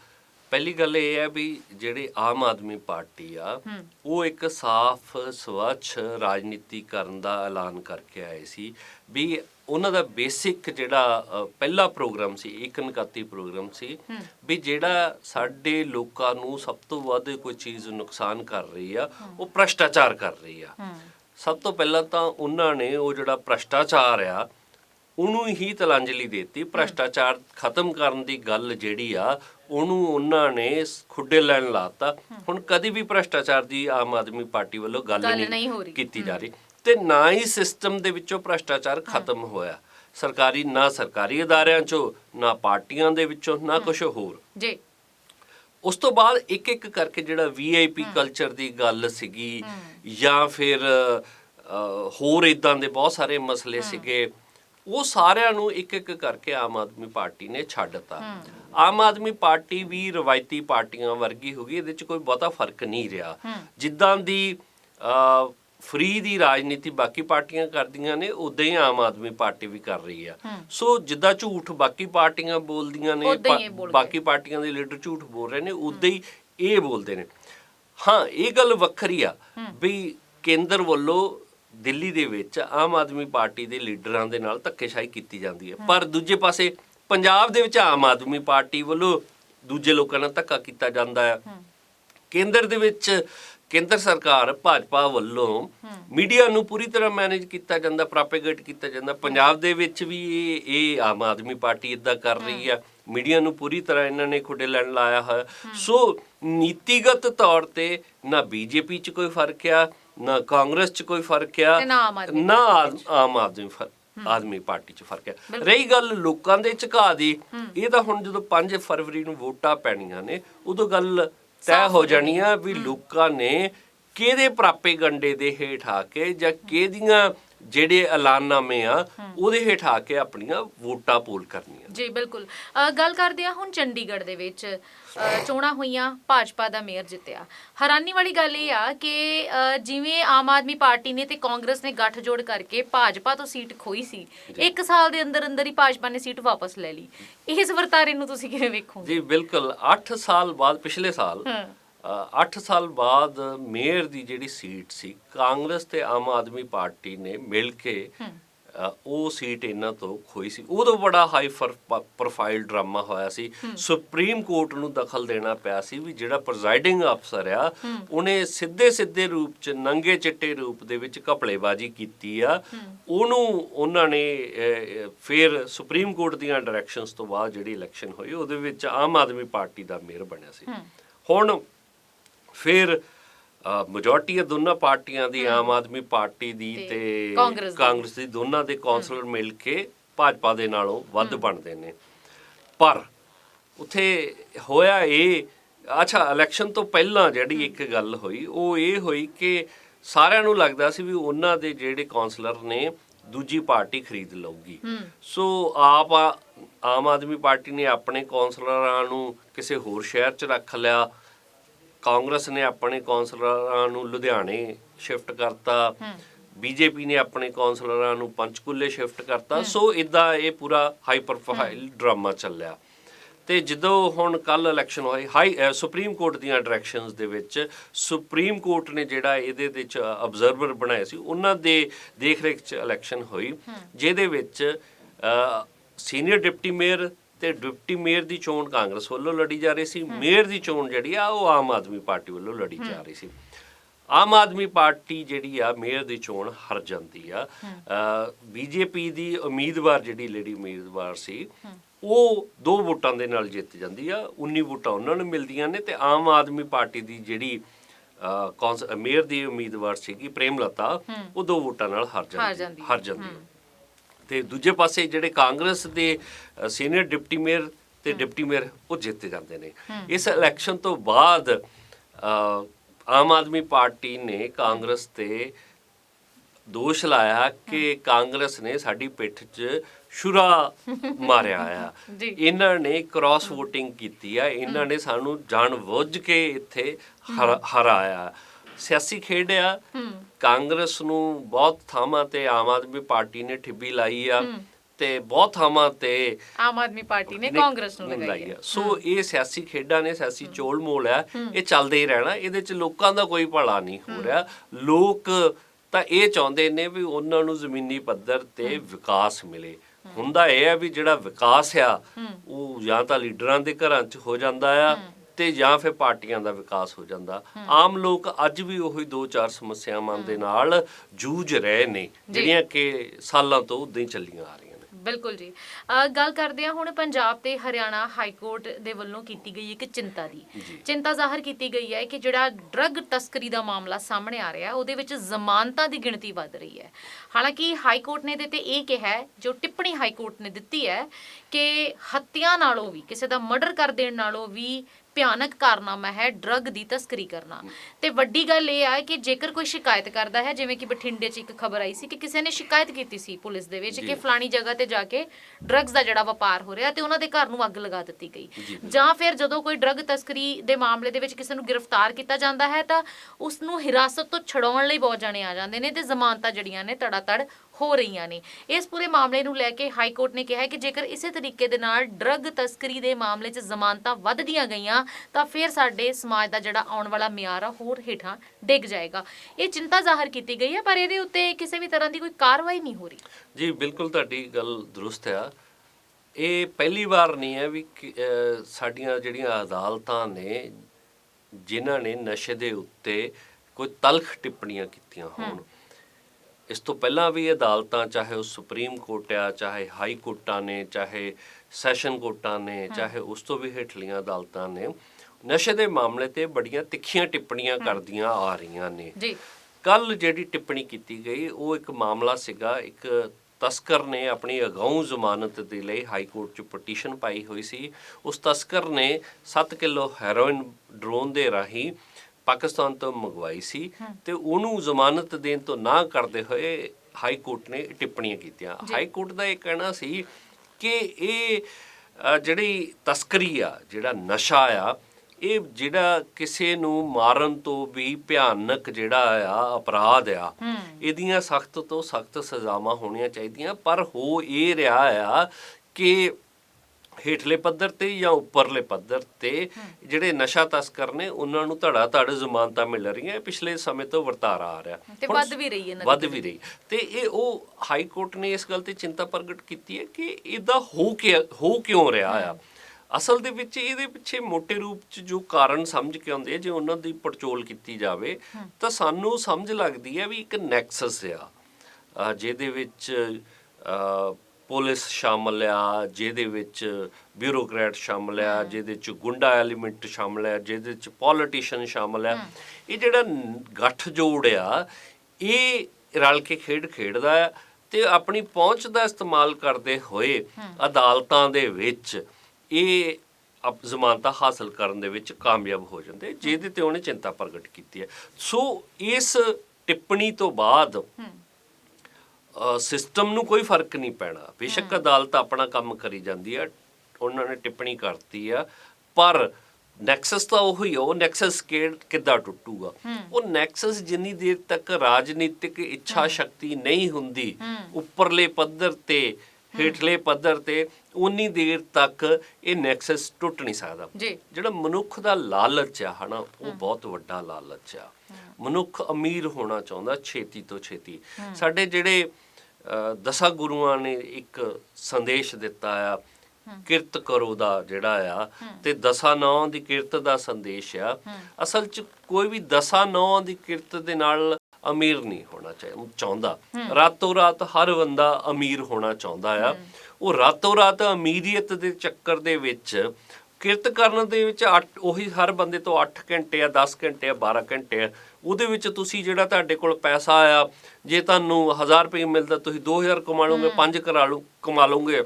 ਪਹਿਲੀ ਗੱਲ ਇਹ ਹੈ ਵੀ ਜਿਹੜੇ ਆਮ ਆਦਮੀ ਪਾਰਟੀ ਆ ਉਹ ਇੱਕ ਸਾਫ਼ ਸਵੱਛ ਰਾਜਨੀਤੀ ਕਰਨ ਦਾ ਐਲਾਨ ਕਰਕੇ ਆਏ ਸੀ ਵੀ ਉਹਨਾਂ ਦਾ ਬੇਸਿਕ ਜਿਹੜਾ ਪਹਿਲਾ ਪ੍ਰੋਗਰਾਮ ਸੀ ਇੱਕ ਨਕਾਤੀ ਪ੍ਰੋਗਰਾਮ ਸੀ ਵੀ ਜਿਹੜਾ ਸਾਡੇ ਲੋਕਾਂ ਨੂੰ ਸਭ ਤੋਂ ਵੱਧ ਕੋਈ ਚੀਜ਼ ਨੁਕਸਾਨ ਕਰ ਰਹੀ ਆ ਉਹ ਭ੍ਰਸ਼ਟਾਚਾਰ ਕਰ ਰਹੀ ਆ। ਸਭ ਤੋਂ ਪਹਿਲਾਂ ਤਾਂ ਉਹਨਾਂ ਨੇ ਉਹ ਜਿਹੜਾ ਭ੍ਰਸ਼ਟਾਚਾਰ ਆ ਉਹਨੂੰ ਹੀ ਤਲਾਂਜਲੀ ਦਿੱਤੀ ਭ੍ਰਸ਼ਟਾਚਾਰ ਖਤਮ ਕਰਨ ਦੀ ਗੱਲ ਜਿਹੜੀ ਆ ਉਹਨੂੰ ਉਹਨਾਂ ਨੇ ਖੁੱਡੇ ਲੈਣ ਲਾਤਾ। ਹੁਣ ਕਦੀ ਵੀ ਭ੍ਰਸ਼ਟਾਚਾਰ ਦੀ ਆਮ ਆਦਮੀ ਪਾਰਟੀ ਵੱਲੋਂ ਗੱਲ ਨਹੀਂ। ਕੀਤੀ ਜਾ ਰਹੀ। ਤੇ ਨਾ ਹੀ ਸਿਸਟਮ ਦੇ ਵਿੱਚੋਂ ਭ੍ਰਸ਼ਟਾਚਾਰ ਖਤਮ ਹੋਇਆ। ਸਰਕਾਰੀ ਨਾ ਸਰਕਾਰੀ ਅਦਾਰਿਆਂ ਚੋਂ ਨਾ ਪਾਰਟੀਆਂ ਦੇ ਵਿੱਚੋਂ ਨਾ ਕੁਝ ਹੋਰ। ਜੀ। ਉਸ ਤੋਂ ਬਾਅਦ ਇੱਕ ਇੱਕ ਕਰਕੇ ਜਿਹੜਾ ਵੀਆਈਪੀ ਕਲਚਰ ਦੀ ਗੱਲ ਸੀਗੀ ਜਾਂ ਫਿਰ ਹੋਰ ਇਦਾਂ ਦੇ ਬਹੁਤ ਸਾਰੇ ਮਸਲੇ ਸੀਗੇ। ਉਹ ਸਾਰਿਆਂ ਨੂੰ ਇੱਕ ਇੱਕ ਕਰਕੇ ਆਮ ਆਦਮੀ ਪਾਰਟੀ ਨੇ ਛੱਡਤਾ। ਆਮ ਆਦਮੀ ਪਾਰਟੀ ਵੀ ਰਵਾਇਤੀ ਪਾਰਟੀਆਂ ਵਰਗੀ ਹੋ ਗਈ ਇਹਦੇ ਚ ਕੋਈ ਬਹੁਤਾ ਫ਼ਰਕ ਨਹੀਂ ਰਿਹਾ। ਜਿੱਦਾਂ ਦੀ ਫ੍ਰੀ ਦੀ ਰਾਜਨੀਤੀ ਬਾਕੀ ਪਾਰਟੀਆਂ ਕਰਦੀਆਂ ਨੇ ਉਦਾਂ ਹੀ ਆਮ ਆਦਮੀ ਪਾਰਟੀ ਵੀ ਕਰ ਰਹੀ ਆ। ਸੋ ਜਿੱਦਾਂ ਝੂਠ ਬਾਕੀ ਪਾਰਟੀਆਂ ਬੋਲਦੀਆਂ ਨੇ ਬਾਕੀ ਪਾਰਟੀਆਂ ਦੇ ਲੀਡਰ ਝੂਠ ਬੋਲ ਰਹੇ ਨੇ ਉਦਾਂ ਹੀ ਇਹ ਬੋਲਦੇ ਨੇ। ਹਾਂ ਇਹ ਗੱਲ ਵੱਖਰੀ ਆ ਵੀ ਕੇਂਦਰ ਵੱਲੋਂ ਦਿੱਲੀ ਦੇ ਵਿੱਚ ਆਮ ਆਦਮੀ ਪਾਰਟੀ ਦੇ ਲੀਡਰਾਂ ਦੇ ਨਾਲ ਧੱਕੇਸ਼ਾਹੀ ਕੀਤੀ ਜਾਂਦੀ ਹੈ। ਪਰ ਦੂਜੇ ਪਾਸੇ ਪੰਜਾਬ ਦੇ ਵਿੱਚ ਆਮ ਆਦਮੀ ਪਾਰਟੀ ਵੱਲੋਂ ਦੂਜੇ ਲੋਕਾਂ ਨਾਲ ਧੱਕਾ ਕੀਤਾ ਜਾਂਦਾ ਹੈ। ਕੇਂਦਰ ਦੇ ਵਿੱਚ ਕੇਂਦਰ ਸਰਕਾਰ ਭਾਜਪਾ ਵੱਲੋਂ ਮੀਡੀਆ ਨੂੰ ਪੂਰੀ ਤਰ੍ਹਾਂ ਮੈਨੇਜ ਕੀਤਾ ਜਾਂਦਾ ਪ੍ਰੋਪੇਗੇਟ ਕੀਤਾ ਜਾਂਦਾ। ਪੰਜਾਬ ਦੇ ਵਿੱਚ ਵੀ ਇਹ ਆਮ ਆਦਮੀ ਪਾਰਟੀ ਇਦਾਂ ਕਰ ਰਹੀ ਆ ਮੀਡੀਆ ਨੂੰ ਪੂਰੀ ਤਰ੍ਹਾਂ ਇਹਨਾਂ ਨੇ ਖੁੱਡੇ ਲੈਣ ਲਾਇਆ ਹੋਇਆ ਸੋ ਨੀਤੀਗਤ ਤੌਰ ਤੇ ਨਾ ਬੀਜੇਪੀ 'ਚ ਕੋਈ ਫ਼ਰਕ ਆ ਨਾ ਕਾਂਗਰਸ 'ਚ ਕੋਈ ਫ਼ਰਕ ਆ ਨਾ ਆਮ ਆਦਮੀ ਆਮ ਆਦਮੀ ਪਾਰਟੀ 'ਚ ਫ਼ਰਕ ਹੈ ਰਹੀ ਗੱਲ ਲੋਕਾਂ ਦੇ ਝੁਕਾਅ ਦੀ ਇਹ ਤਾਂ ਹੁਣ ਜਦੋਂ 5 ਫਰਵਰੀ ਨੂੰ ਵੋਟਾਂ ਪੈਣੀਆਂ ਨੇ ਉਦੋਂ ਗੱਲ ਤੈਅ ਹੋ ਜਾਣੀ ਆ ਵੀ ਲੋਕਾਂ ਨੇ ਕਿਹਦੇ ਪ੍ਰਾਪੇ ਗੰਡੇ ਦੇ ਹੇਠ ਆ ਕੇ ਜਾਂ ਕਿਹਦੀਆਂ ਜਿਹੜੇ ਐਲਾਨਨਾਮੇ ਆ ਉਹਦੇ ਹੇਠ ਆ ਕੇ ਆਪਣੀਆਂ ਵੋਟਾਂ ਪੋਲ ਕਰਨੀਆਂ। ਜੀ ਬਿਲਕੁਲ। ਗੱਲ ਕਰਦੇ ਹਾਂ ਹੁਣ ਚੰਡੀਗੜ੍ਹ ਦੇ ਵਿੱਚ। ਚੋਣਾਂ ਹੋਈਆਂ ਭਾਜਪਾ ਦਾ ਮੇਅਰ ਜਿੱਤਿਆ। ਹੈਰਾਨੀ ਵਾਲੀ ਗੱਲ ਇਹ ਆ ਕਿ ਜਿਵੇਂ ਆਮ ਆਦਮੀ ਪਾਰਟੀ ਨੇ ਤੇ ਕਾਂਗਰਸ ਨੇ ਗੱਠਜੋੜ ਕਰਕੇ ਭਾਜਪਾ ਤੋਂ ਸੀਟ ਖੋਈ ਸੀ ਇੱਕ ਸਾਲ ਦੇ ਅੰਦਰ ਅੰਦਰ ਹੀ ਭਾਜਪਾ ਨੇ ਸੀਟ ਵਾਪਸ ਲੈ ਲਈ। ਇਸ ਵਰਤਾਰੇ ਨੂੰ ਤੁਸੀਂ ਕਿਵੇਂ ਵੇਖੋਗੇ? ਜੀ ਬਿਲਕੁਲ। 8 ਸਾਲ ਬਾਅਦ ਪਿਛਲੇ ਸਾਲ 8 ਸਾਲ ਬਾਅਦ ਮੇਅਰ ਦੀ ਜਿਹੜੀ ਸੀਟ ਸੀ ਕਾਂਗਰਸ ਤੇ ਆਮ ਆਦਮੀ ਪਾਰਟੀ ਨੇ ਮਿਲ ਕੇ ਉਹ ਸੀਟ ਇਹਨਾਂ ਤੋਂ ਖੋਈ ਸੀ। ਉਦੋਂ ਬੜਾ ਹਾਈ ਪ੍ਰੋਫਾਈਲ ਡਰਾਮਾ ਹੋਇਆ ਸੀ। ਸੁਪਰੀਮ ਕੋਰਟ ਨੂੰ ਦਖਲ ਦੇਣਾ ਪਿਆ ਸੀ ਵੀ ਜਿਹੜਾ ਪ੍ਰੈਜ਼ਾਈਡਿੰਗ ਅਫਸਰ ਆ ਉਹਨੇ ਸਿੱਧੇ ਸਿੱਧੇ ਰੂਪ ਚ ਨੰਗੇ ਚਿੱਟੇ ਰੂਪ ਦੇ ਵਿੱਚ ਘਪਲੇਬਾਜ਼ੀ ਕੀਤੀ ਆ। ਉਹਨੂੰ ਉਹਨਾਂ ਨੇ ਫਿਰ ਸੁਪਰੀਮ ਕੋਰਟ ਦੀਆਂ ਡਾਇਰੈਕਸ਼ਨਸ ਤੋਂ ਬਾਅਦ ਜਿਹੜੀ ਇਲੈਕਸ਼ਨ ਹੋਈ ਉਹਦੇ ਵਿੱਚ ਆਮ ਆਦਮੀ ਪਾਰਟੀ ਦਾ ਮੇਅਰ ਬਣਿਆ ਸੀ। ਹੁਣ ਫਿਰ ਮੈਜੋਰਟੀ ਹੈ ਦੋਨਾਂ ਪਾਰਟੀਆਂ ਦੀ ਆਮ ਆਦਮੀ ਪਾਰਟੀ ਦੀ ਤੇ ਕਾਂਗਰਸ ਦੀ। ਦੋਨਾਂ ਦੇ ਕੌਂਸਲਰ ਮਿਲ ਕੇ ਭਾਜਪਾ ਦੇ ਨਾਲੋਂ ਵੱਧ ਬਣਦੇ ਨੇ। ਪਰ ਉਥੇ ਹੋਇਆ ਇਹ ਅੱਛਾ ਇਲੈਕਸ਼ਨ ਤੋਂ ਪਹਿਲਾਂ ਜਿਹੜੀ ਇੱਕ ਗੱਲ ਹੋਈ ਉਹ ਇਹ ਹੋਈ ਕਿ ਸਾਰਿਆਂ ਨੂੰ ਲੱਗਦਾ ਸੀ ਵੀ ਉਹਨਾਂ ਦੇ ਜਿਹੜੇ ਕਾਉਂਸਲਰ ਨੇ ਦੂਜੀ ਪਾਰਟੀ ਖਰੀਦ ਲਊਗੀ। ਸੋ ਆਪ ਆ- ਆਮ ਆਦਮੀ ਪਾਰਟੀ ਨੇ ਆਪਣੇ ਕਾਉਂਸਲਰਾਂ ਨੂੰ ਕਿਸੇ ਹੋਰ ਸ਼ਹਿਰ 'ਚ ਰੱਖ ਲਿਆ ਕਾਂਗਰਸ ਨੇ ਆਪਣੇ ਕਾਉਂਸਲਰਾਂ ਨੂੰ ਲੁਧਿਆਣੇ ਸ਼ਿਫਟ ਕਰਤਾ ਬੀਜੇਪੀ ਨੇ ਆਪਣੇ ਕਾਉਂਸਲਰਾਂ ਨੂੰ ਪੰਚਕੂਲੇ ਸ਼ਿਫਟ ਕਰਤਾ ਸੋ ਇਦਾਂ ਇਹ ਪੂਰਾ ਹਾਈ ਪ੍ਰੋਫਾਈਲ ਡਰਾਮਾ ਚੱਲਿਆ। ਤੇ ਜਦੋਂ ਹੁਣ ਕੱਲ ਇਲੈਕਸ਼ਨ ਹੋਈ ਹਾਈ ਸੁਪਰੀਮ ਕੋਰਟ ਦੀਆਂ ਡਾਇਰੈਕਸ਼ਨਸ ਦੇ ਵਿੱਚ ਸੁਪਰੀਮ ਕੋਰਟ ਨੇ ਜਿਹੜਾ ਇਹਦੇ ਵਿੱਚ ਅਬਜ਼ਰਵਰ ਬਣਾਏ ਸੀ ਉਹਨਾਂ ਦੇ ਦੇਖ ਰੇਖ ਚ ਇਲੈਕਸ਼ਨ ਹੋਈ ਜਿਹਦੇ ਵਿੱਚ ਸੀਨੀਅਰ ਡਿਪਟੀ ਮੇਅਰ ਤੇ ਡਿਪਟੀ ਮੇਅਰ ਦੀ ਚੋਣ ਕਾਂਗਰਸ ਵੱਲੋਂ ਲੜੀ ਜਾ ਰਹੀ ਸੀ ਮੇਅਰ ਦੀ ਚੋਣ ਜਿਹੜੀ ਆ ਉਹ ਆਮ ਆਦਮੀ ਪਾਰਟੀ ਵੱਲੋਂ ਲੜੀ ਜਾ ਰਹੀ ਸੀ। ਆਮ ਆਦਮੀ ਪਾਰਟੀ ਜਿਹੜੀ ਆ ਮੇਅਰ ਦੀ ਚੋਣ ਹਾਰ ਜਾਂਦੀ ਆ। ਬੀਜੇਪੀ ਦੀ ਉਮੀਦਵਾਰ ਜਿਹੜੀ ਲੇਡੀ ਉਮੀਦਵਾਰ ਸੀ ਉਹ ਦੋ ਵੋਟਾਂ ਦੇ ਨਾਲ ਜਿੱਤ ਜਾਂਦੀ ਆ 19 ਵੋਟਾਂ ਉਹਨਾਂ ਨੂੰ ਮਿਲਦੀਆਂ ਨੇ ਤੇ ਆਮ ਆਦਮੀ ਪਾਰਟੀ ਦੀ ਜਿਹੜੀ ਮੇਅਰ ਦੀ ਉਮੀਦਵਾਰ ਸੀਗੀ ਪ੍ਰੇਮਲਤਾ ਉਹ ਦੋ ਵੋਟਾਂ ਨਾਲ ਹਾਰ ਜਾਂਦੀ ਹਾਰ ਜਾਂਦੀ। ਤੇ ਦੂਜੇ ਪਾਸੇ ਜਿਹੜੇ ਕਾਂਗਰਸ ਦੇ ਸੀਨੀਅਰ ਡਿਪਟੀ ਮੇਅਰ ਤੇ ਡਿਪਟੀ ਮੇਅਰ ਉਹ ਜਿੱਤ ਜਾਂਦੇ ਨੇ। ਇਸ ਇਲੈਕਸ਼ਨ ਤੋਂ ਬਾਅਦ ਆਮ ਆਦਮੀ ਪਾਰਟੀ ਨੇ ਕਾਂਗਰਸ ਤੇ ਦੋਸ਼ ਲਾਇਆ ਕਿ ਕਾਂਗਰਸ ਨੇ ਸਾਡੀ ਪਿੱਠ 'ਚ ਸ਼ੁਰਾ ਮਾਰਿਆ ਆ। ਇਹਨਾਂ ਨੇ ਕ੍ਰਾਸ VOTING ਕੀਤੀ ਆ। ਇਹਨਾਂ ਨੇ ਸਾਨੂੰ ਜਾਣ ਬੁੱਝ ਕੇ ਇੱਥੇ ਹਰਾ- ਹਰਾਇਆ। ਸਿਆਸੀ ਖੇਡ ਆ। ਕਾਂਗਰਸ ਨੂੰ ਬਹੁਤ ਥਾਵਾਂ ਤੇ ਆਮ ਆਦਮੀ ਪਾਰਟੀ ਨੇ ਠਿੱਬੀ ਲਾਈ ਆ ਤੇ ਬਹੁਤ ਥਾਵਾਂ ਤੇ ਆਮ ਆਦਮੀ ਪਾਰਟੀ ਨੇ ਕਾਂਗਰਸ ਨੂੰ ਲਗਾਈ ਹੈ। ਸੋ ਇਹ ਸਿਆਸੀ ਖੇਡਾਂ ਨੇ ਸਿਆਸੀ ਚੋਲ ਮੋਲ ਆ। ਇਹ ਚੱਲਦੇ ਹੀ ਰਹਿਣਾ ਇਹਦੇ ਚ ਲੋਕਾਂ ਦਾ ਕੋਈ ਭਲਾ ਨਹੀਂ ਹੋ ਰਿਹਾ। ਲੋਕ ਤਾਂ ਇਹ ਚਾਹੁੰਦੇ ਨੇ ਵੀ ਉਹਨਾਂ ਨੂੰ ਜ਼ਮੀਨੀ ਪੱਧਰ ਤੇ ਵਿਕਾਸ ਮਿਲੇ। ਹੁੰਦਾ ਇਹ ਹੈ ਵੀ ਜਿਹੜਾ ਵਿਕਾਸ ਆ ਉਹ ਜਾਂ ਤਾਂ ਲੀਡਰਾਂ ਦੇ ਘਰਾਂ 'ਚ ਹੋ ਜਾਂਦਾ ਆ ਤੇ ਜਾਂ ਫਿਰ ਪਾਰਟੀਆਂ ਦਾ ਵਿਕਾਸ ਹੋ ਜਾਂਦਾ। ਆਮ ਲੋਕ ਅੱਜ ਵੀ ਉਹੀ ਦੋ ਚਾਰ ਸਮੱਸਿਆਵਾਂ ਦੇ ਨਾਲ ਜੂਝ ਰਹੇ ਨੇ ਜਿਹੜੀਆਂ ਕਿ ਸਾਲਾਂ ਤੋਂ ਉਦਾਂ ਹੀ ਚੱਲੀਆਂ ਆ ਰਹੀਆਂ ਨੇ। ਬਿਲਕੁਲ ਜੀ। ਗੱਲ ਕਰਦੇ ਹਾਂ ਹੁਣ ਪੰਜਾਬ ਤੇ ਹਰਿਆਣਾ ਹਾਈ ਕੋਰਟ ਦੇ ਵੱਲੋਂ ਕੀਤੀ ਗਈ ਇੱਕ ਚਿੰਤਾ ਦੀ। ਚਿੰਤਾ ਜ਼ਾਹਰ ਕੀਤੀ ਗਈ ਹੈ ਕਿ ਜਿਹੜਾ ਡਰੱਗ ਤਸਕਰੀ ਦਾ ਮਾਮਲਾ ਸਾਹਮਣੇ ਆ ਰਿਹਾ ਉਹਦੇ ਵਿੱਚ ਜ਼ਮਾਨਤਾਂ ਦੀ ਗਿਣਤੀ ਵੱਧ ਰਹੀ ਹੈ। ਹਾਲਾਂਕਿ ਹਾਈ ਕੋਰਟ ਨੇ ਇਹਦੇ ਤੇ ਇਹ ਕਿਹਾ ਜੋ ਟਿੱਪਣੀ ਹਾਈ ਕੋਰਟ ਨੇ ਦਿੱਤੀ ਹੈ ਕਿ ਹੱਤਿਆ ਨਾਲੋਂ ਵੀ ਕਿਸੇ ਦਾ ਮਰਡਰ ਕਰ ਦੇਣ ਨਾਲੋਂ ਵੀ ਭਿਆਨਕ ਕਾਰਨਾਮਾ ਹੈ ਡਰੱਗ ਦੀ ਤਸਕਰੀ ਕਰਨਾ। ਤੇ ਵੱਡੀ ਗੱਲ ਇਹ ਹੈ ਕਿ ਜੇਕਰ ਕੋਈ ਸ਼ਿਕਾਇਤ ਕਰਦਾ ਹੈ ਜਿਵੇਂ ਕਿ ਬਠਿੰਡੇ 'ਚ ਇੱਕ ਖਬਰ ਆਈ ਸੀ ਕਿ ਕਿਸੇ ਨੇ ਸ਼ਿਕਾਇਤ ਕੀਤੀ ਸੀ ਪੁਲਿਸ ਦੇ ਵਿੱਚ ਕਿ ਫਲਾਣੀ ਜਗ੍ਹਾ ਤੇ ਜਾ ਕੇ ਡਰੱਗਸ ਦਾ ਜਿਹੜਾ ਵਪਾਰ ਹੋ ਰਿਹਾ ਤੇ ਉਹਨਾਂ ਦੇ ਘਰ ਨੂੰ ਅੱਗ ਲਗਾ ਦਿੱਤੀ ਗਈ। ਜਾਂ ਫਿਰ ਜਦੋਂ ਕੋਈ ਡਰੱਗ ਤਸਕਰੀ ਦੇ ਮਾਮਲੇ ਦੇ ਵਿੱਚ ਕਿਸੇ ਨੂੰ ਗ੍ਰਿਫਤਾਰ ਕੀਤਾ ਜਾਂਦਾ ਹੈ ਤਾਂ ਉਸ ਨੂੰ ਹਿਰਾਸਤ ਤੋਂ ਛਡਾਉਣ ਲਈ ਬਹੁਤ ਜਾਣੇ ਆ ਜਾਂਦੇ ਨੇ ਤੇ ਜ਼ਮਾਨਤਾਂ ਜਿਹੜੀਆਂ ਨੇ ਤੜਾਤੜ ਹੋ ਰਹੀਆਂ ਨੇ। ਇਸ ਪੂਰੇ ਮਾਮਲੇ ਨੂੰ ਲੈ ਕੇ ਹਾਈ ਕੋਰਟ ਨੇ ਕਿਹਾ ਕਿ ਜੇਕਰ ਇਸੇ ਤਰੀਕੇ ਦੇ ਨਾਲ ਡਰੱਗ ਤਸਕਰੀ ਦੇ ਮਾਮਲੇ 'ਚ ਜ਼ਮਾਨਤਾਂ ਵੱਧਦੀਆਂ ਗਈਆਂ ਤਾਂ ਫਿਰ ਸਾਡੇ ਸਮਾਜ ਦਾ ਜਿਹੜਾ ਆਉਣ ਵਾਲਾ ਮਿਆਰ ਆ ਹੋਰ ਹੇਠਾਂ ਡਿੱਗ ਜਾਏਗਾ। ਇਹ ਚਿੰਤਾ ਜ਼ਾਹਰ ਕੀਤੀ ਗਈ ਹੈ ਪਰ ਇਹਦੇ ਉੱਤੇ ਕਿਸੇ ਵੀ ਤਰ੍ਹਾਂ ਦੀ ਕੋਈ ਕਾਰਵਾਈ ਨਹੀਂ ਹੋ ਰਹੀ। ਜੀ ਬਿਲਕੁਲ ਤੁਹਾਡੀ ਗੱਲ ਦਰੁਸਤ ਆ। ਇਹ ਪਹਿਲੀ ਵਾਰ ਨਹੀਂ ਹੈ ਵੀ ਸਾਡੀਆਂ ਜਿਹੜੀਆਂ ਅਦਾਲਤਾਂ ਨੇ ਜਿਨ੍ਹਾਂ ਨੇ ਨਸ਼ੇ ਦੇ ਉੱਤੇ ਕੋਈ ਤਲਖ ਟਿੱਪਣੀਆਂ ਕੀਤੀਆਂ ਹੋਣ। ਇਸ ਤੋਂ ਪਹਿਲਾਂ ਵੀ ਅਦਾਲਤਾਂ ਚਾਹੇ ਉਹ ਸੁਪਰੀਮ ਕੋਰਟ ਆ ਚਾਹੇ ਹਾਈ ਕੋਰਟਾਂ ਨੇ ਚਾਹੇ ਸੈਸ਼ਨ ਕੋਰਟਾਂ ਨੇ ਚਾਹੇ ਉਸ ਤੋਂ ਵੀ ਹੇਠਲੀਆਂ ਅਦਾਲਤਾਂ ਨੇ ਨਸ਼ੇ ਦੇ ਮਾਮਲੇ ਤੇ ਬੜੀਆਂ ਤਿੱਖੀਆਂ ਟਿੱਪਣੀਆਂ ਕਰਦੀਆਂ ਆ ਰਹੀਆਂ ਨੇ। ਜੀ। ਕੱਲ ਜਿਹੜੀ ਟਿੱਪਣੀ ਕੀਤੀ ਗਈ ਉਹ ਇੱਕ ਮਾਮਲਾ ਸੀਗਾ ਇੱਕ ਤਸਕਰ ਨੇ ਆਪਣੀ ਅਗਾਊਂ ਜ਼ਮਾਨਤ ਦੇ ਲਈ ਹਾਈ ਕੋਰਟ 'ਚ ਪਟੀਸ਼ਨ ਪਾਈ ਹੋਈ ਸੀ। ਉਸ ਤਸਕਰ ਨੇ 7 ਕਿਲੋ ਹੈਰੋਇਨ ਡਰੋਨ ਦੇ ਰਾਹੀਂ ਪਾਕਿਸਤਾਨ ਤੋਂ ਮੰਗਵਾਈ ਸੀ ਤੇ ਉਹਨੂੰ ਜ਼ਮਾਨਤ ਦੇਣ ਤੋਂ ਨਾ ਕਰਦੇ ਹੋਏ ਹਾਈ ਕੋਰਟ ਨੇ ਟਿੱਪਣੀਆਂ ਕੀਤੀਆਂ। ਹਾਈ ਕੋਰਟ ਦਾ ਇਹ ਕਹਿਣਾ ਸੀ ਕਿ ਇਹ ਜਿਹੜੀ ਤਸਕਰੀ ਆ ਜਿਹੜਾ ਨਸ਼ਾ ਆ ਇਹ ਜਿਹੜਾ ਕਿਸੇ ਨੂੰ ਮਾਰਨ ਤੋਂ ਵੀ ਭਿਆਨਕ ਜਿਹੜਾ ਆ ਅਪਰਾਧ ਆ ਇਹਦੀਆਂ ਸਖਤ ਤੋਂ ਸਖਤ ਸਜ਼ਾਵਾਂ ਹੋਣੀਆਂ ਚਾਹੀਦੀਆਂ। ਪਰ ਹੋ ਇਹ ਰਿਹਾ ਆ ਕਿ ਹੇਠਲੇ ਪੱਧਰ ਤੇ ਜਾਂ ਉੱਪਰਲੇ ਪੱਧਰ ਤੇ ਜਿਹੜੇ ਨਸ਼ਾ ਤਸਕਰ ਨੇ ਉਹਨਾਂ ਨੂੰ ਧੜਾ ਧੜ ਜ਼ਮਾਨਤਾਂ ਮਿਲ ਰਹੀਆਂ ਪਿਛਲੇ ਸਮੇਂ ਤੋਂ ਵਰਤਾਰਾ ਆ ਰਿਹਾ। ਤੇ ਵੱਧ ਵੀ ਰਹੀ ਹੈ ਵੱਧ ਵੀ ਰਹੀ। ਤੇ ਇਹ ਉਹ ਹਾਈ ਕੋਰਟ ਨੇ ਇਸ ਗੱਲ ਤੇ ਚਿੰਤਾ ਪ੍ਰਗਟ ਕੀਤੀ ਹੈ ਕਿ ਇਹਦਾ ਹੋ ਕੇ ਹੋ ਕਿਉਂ ਰਿਹਾ ਆ? ਅਸਲ ਦੇ ਵਿੱਚ ਇਹਦੇ ਪਿੱਛੇ ਮੋٹے ਰੂਪ ਚ ਜੋ ਕਾਰਨ ਸਮਝ ਕੇ ਆਉਂਦੇ ਆ ਜੇ ਉਹਨਾਂ ਦੀ ਪੜਚੋਲ ਕੀਤੀ ਜਾਵੇ ਤਾਂ ਸਾਨੂੰ ਸਮਝ ਲੱਗਦੀ ਹੈ ਵੀ ਇੱਕ ਨੈਕਸਸ ਆ। ਜਿਹਦੇ ਵਿੱਚ ਪੁਲਿਸ ਸ਼ਾਮਲ ਆ ਜਿਹਦੇ ਵਿੱਚ ਬਿਊਰੋਕਰੇਟ ਸ਼ਾਮਲ ਆ ਜਿਹਦੇ ਚ ਗੁੰਡਾ ਐਲੀਮੈਂਟ ਸ਼ਾਮਲ ਆ ਜਿਹਦੇ ਚ ਪੋਲੀਟੀਸ਼ੀਅਨ ਸ਼ਾਮਲ ਆ। ਇਹ ਜਿਹੜਾ ਗੱਠ ਜੋੜ ਆ ਇਹ ਰਲ ਕੇ ਖੇਡ ਖੇਡਦਾ ਆ ਤੇ ਆਪਣੀ ਪਹੁੰਚ ਦਾ ਇਸਤੇਮਾਲ ਕਰਦੇ ਹੋਏ ਅਦਾਲਤਾਂ ਦੇ ਵਿੱਚ ਇਹ ਜ਼ਮਾਨਤਾਂ ਹਾਸਲ ਕਰਨ ਦੇ ਵਿੱਚ ਕਾਮਯਾਬ ਹੋ ਜਾਂਦੇ ਜਿਹਦੇ ਤੇ ਉਹਨੇ ਚਿੰਤਾ ਪ੍ਰਗਟ ਕੀਤੀ ਹੈ। ਸੋ ਇਸ ਟਿੱਪਣੀ ਤੋਂ ਬਾਅਦ ਸਿਸਟਮ ਨੂੰ ਕੋਈ ਫ਼ਰਕ ਨਹੀਂ ਪੈਣਾ। ਬੇਸ਼ੱਕ ਅਦਾਲਤ ਆਪਣਾ ਕੰਮ ਕਰੀ ਜਾਂਦੀ ਹੈ ਉਹਨਾਂ ਨੇ ਟਿੱਪਣੀ ਕਰਤੀ ਆ ਪਰ ਨੈਕਸਸ ਤਾਂ ਉਹ ਹੀ ਆ, ਉਹ ਨੈਕਸਸ ਕਿੱਦਾਂ ਟੁੱਟੂਗਾ? ਉਹ ਨੈਕਸਸ ਜਿੰਨੀ ਦੇਰ ਤੱਕ ਰਾਜਨੀਤਿਕ ਇੱਛਾ ਸ਼ਕਤੀ ਨਹੀਂ ਹੁੰਦੀ ਉੱਪਰਲੇ ਪੱਧਰ ਤੇ ਹੇਠਲੇ ਪੱਧਰ ਤੇ ਉਨੀ ਦੇਰ ਤੱਕ ਇਹ ਨੈਕਸਸ ਟੁੱਟ ਨਹੀਂ ਸਕਦਾ। ਜਿਹੜਾ ਮਨੁੱਖ ਦਾ ਲਾਲਚ ਆ ਹਨਾ ਉਹ ਬਹੁਤ ਵੱਡਾ ਲਾਲਚ ਆ। ਮਨੁੱਖ ਅਮੀਰ ਹੋਣਾ ਚਾਹੁੰਦਾ ਛੇਤੀ ਤੋਂ ਛੇਤੀ। ਸਾਡੇ ਜਿਹੜੇ ਦਸਾਂ ਗੁਰੂਆਂ ਨੇ ਇੱਕ ਸੰਦੇਸ਼ ਦਿੱਤਾ ਆ ਕਿਰਤ ਕਰੋ ਦਾ ਜਿਹੜਾ ਆ ਤੇ ਦਸਾਂ ਨੌਂ ਦੀ ਕਿਰਤ ਦਾ ਸੰਦੇਸ਼ ਆ। ਅਸਲ ਚ ਕੋਈ ਵੀ ਦਸਾਂ ਨੌਂ ਦੀ ਕਿਰਤ ਦੇ ਨਾਲ ਅਮੀਰ ਨਹੀਂ ਹੋਣਾ ਚਾਹੀਦਾ। ਚਾਹੁੰਦਾ ਰਾਤੋਂ ਰਾਤ ਹਰ ਬੰਦਾ ਅਮੀਰ ਹੋਣਾ ਚਾਹੁੰਦਾ ਆ। ਉਹ ਰਾਤੋਂ ਰਾਤ ਅਮੀਰੀਅਤ ਦੇ ਚੱਕਰ ਦੇ ਵਿੱਚ ਕਿਰਤ ਕਰਨ ਦੇ ਵਿੱਚ ਉਹੀ ਹਰ ਬੰਦੇ ਤੋਂ 8 ਘੰਟੇ ਆ 10 ਘੰਟੇ ਆ 12 ਘੰਟੇ ਆ। ਉਹਦੇ ਵਿੱਚ ਤੁਸੀਂ ਜਿਹੜਾ ਤੁਹਾਡੇ ਕੋਲ ਪੈਸਾ ਆ ਜੇ ਤੁਹਾਨੂੰ 1000 ਰੁਪਏ ਮਿਲਦਾ ਤੁਸੀਂ 2000 ਕਮਾ ਲਓਗੇ 5 ਕਰਾ ਲਓ ਕਮਾ ਲਓਗੇ।